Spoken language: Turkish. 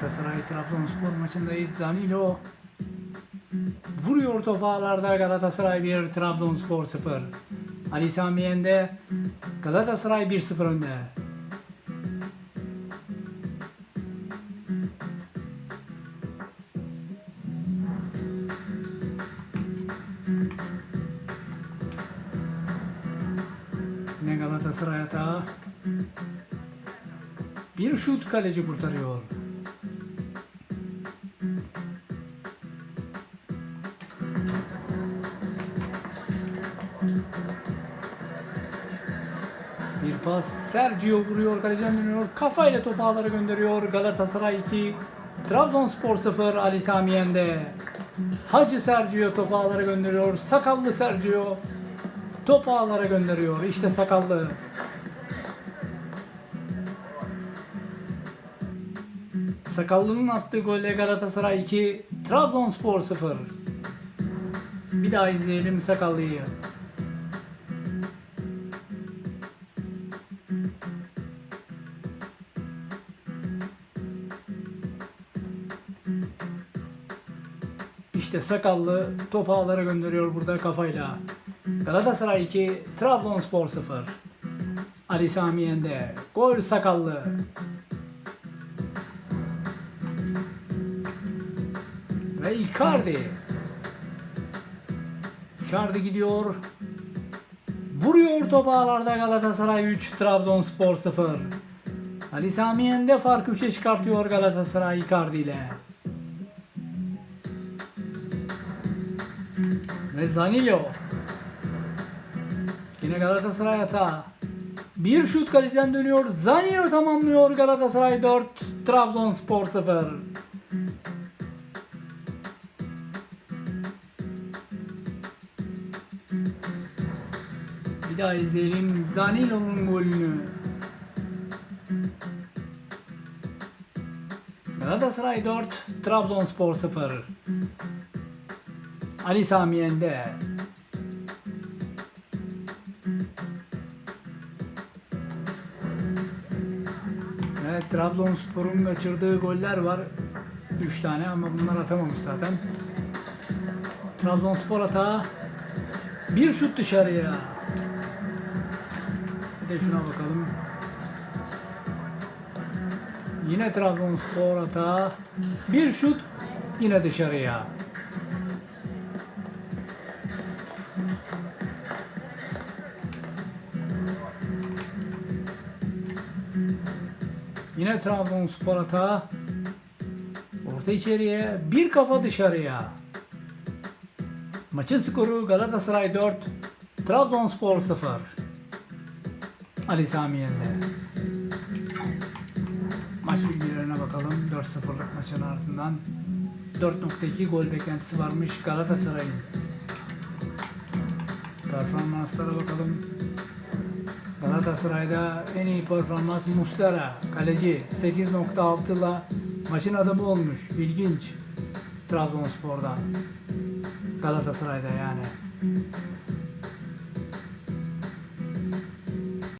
Galatasaray Trabzonspor maçındayız. Danilo vuruyor topu ağlarda Galatasaray 1, Trabzonspor 0. Ali Sami Yen'de Galatasaray 1-0 önde. Yine Galatasaray hata. Bir şut kaleci kurtarıyor. Bir pas Sergio vuruyor kaleciden dönüyor. Kafayla topu ağlara gönderiyor. Galatasaray 2 Trabzonspor 0 Ali Sami Yen'de. Hacı Sergio topu ağlara gönderiyor. Sakallı Sergio topu ağlara gönderiyor. İşte sakallı. Sakallı'nın attığı golle Galatasaray 2, Trabzonspor 0. Bir daha izleyelim Sakallı'yı. İşte Sakallı topu ağlara gönderiyor burada kafayla. Galatasaray 2, Trabzonspor 0. Ali Sami Yen'de. Gol Sakallı. Ve Icardi. Icardi gidiyor. Vuruyor topu ağlarda Galatasaray 3, Trabzonspor 0. Ali Sami Yen'de farkı 3'e çıkartıyor Galatasaray Icardi ile. Ve Zanillo. Yine Galatasaray hata. Bir şut kaleciden dönüyor. Zanillo tamamlıyor Galatasaray 4, Trabzonspor 0. Bir daha izleyelim Zanilo'nun golünü. Galatasaray 4, Trabzonspor 0. Ali Sami Yen'de. Evet Trabzonspor'un kaçırdığı goller var. 3 tane ama bunlar atamamış zaten. Trabzonspor hata. Bir şut dışarıya. Bir de şuna bakalım. Yine Trabzonspor hata. Bir şut yine dışarıya. Yine Trabzonspor hata. Orta içeriye, bir kafa dışarıya. Maçın skoru Galatasaray 4, Trabzonspor 0. Ali Sami Yen'de. Maç bilgilerine bakalım. 4-0'lık maçın ardından 4.2 gol beklentisi varmış Galatasaray'ın. Performanslara bakalım. Galatasaray'da en iyi performans Muslera, kaleci 8.6 ile maçın adamı olmuş. İlginç. Trabzonspor'dan. Galatasaray'da yani.